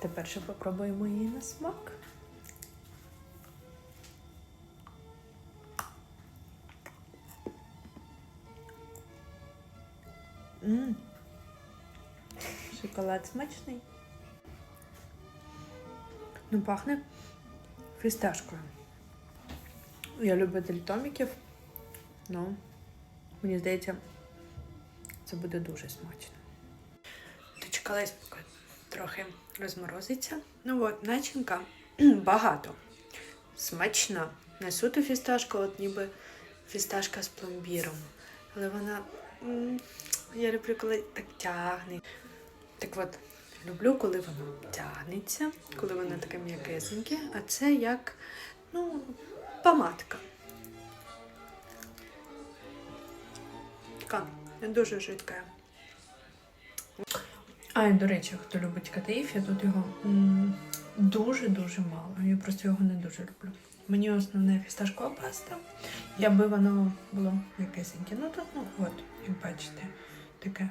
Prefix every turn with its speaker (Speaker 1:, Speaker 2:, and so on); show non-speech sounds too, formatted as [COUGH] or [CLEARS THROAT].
Speaker 1: Тепер ще попробуємо її на смак. М. Шоколад смачний. Ну, пахне фісташкою. Я любитель томіків. Ну, мені здається, це буде дуже смачно. Дочекалась, поки трохи розморозиться. Ну от, начинка [CLEARS THROAT] багато. Смачна. Не суто фісташка, от ніби фісташка з пломбіром. Але вона. Я люблю, коли так тягне. Так от, люблю, коли воно тягнеться, коли воно таке м'якесеньке, а це як, ну, помадка. Така не дуже жидка. А, і до речі, хто любить катаїф, я тут його дуже-дуже мало. Я просто його не дуже люблю. Мені основне фісташкова паста. Я би воно було якесеньке. Ну тут, ну от, як бачите, таке